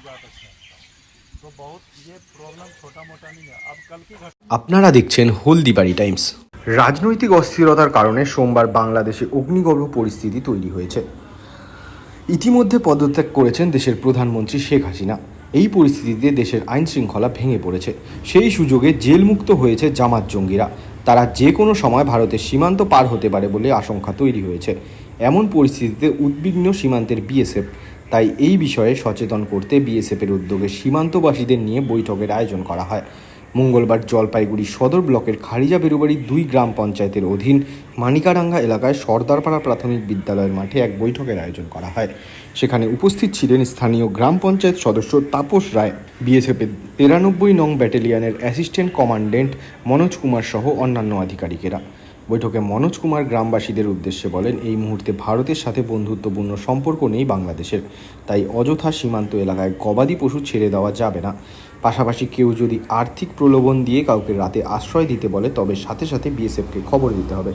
बात अच्छा तो बहुत ये प्रॉब्लम छोटा मोटा नहीं है अब कल की घटना আপনারা দেখছেন হলদিবাড়ি টাইমস রাজনৈতিক অস্থিরতার কারণে সোমবার বাংলাদেশে অগ্নিগর্ভ পরিস্থিতি তৈরি হয়েছে ইতিমধ্যে পদত্যাগ করেছেন দেশের প্রধানমন্ত্রী শেখ হাসিনা এই পরিস্থিতিতে দেশের আইন শৃঙ্খলা ভেঙে পড়েছে সেই সুযোগে জেলমুক্ত হয়েছে জামাত জঙ্গিরা তারা যে কোনো সময় ভারতের সীমান্ত পার হতে পারে বলে আশঙ্কা তৈরি হয়েছে এমন পরিস্থিতিতে উদ্বিগ্ন সীমান্তের বিএসএফ তাই এই বিষয়ে সচেতন করতে বিএসএফের উদ্যোগে সীমান্তবাসীদের নিয়ে বৈঠকের আয়োজন করা হয়। মঙ্গলবার জলপাইগুড়ি সদর ব্লকের খারিজা বেরুবাড়ির দুই গ্রাম পঞ্চায়েতের অধীন মানিকারাঙ্গা এলাকায় সর্দারপাড়া প্রাথমিক বিদ্যালয়ের মাঠে এক বৈঠকের আয়োজন করা হয়। সেখানে উপস্থিত ছিলেন স্থানীয় গ্রাম পঞ্চায়েত সদস্য তাপস রায়, বিএসএফের তিরানব্বই নং ব্যাটালিয়নের অ্যাসিস্ট্যান্ট কমান্ডেন্ট মনোজ কুমার সহ অন্যান্য আধিকারিকেরা। বৈঠকে মনোজ কুমার গ্রামবাসীদের উদ্দেশ্যে বলেন, এই মুহূর্তে ভারতের সাথে বন্ধুত্বপূর্ণ সম্পর্ক নেই বাংলাদেশের। তাই অযথা সীমান্ত এলাকায় গবাদি পশু ছেড়ে দেওয়া যাবে না। পাশাপাশি কেউ যদি আর্থিক প্রলোভন দিয়ে কাউকে রাতে আশ্রয় দিতে বলে, তবে সাথে সাথে বিএসএফকে খবর দিতে হবে।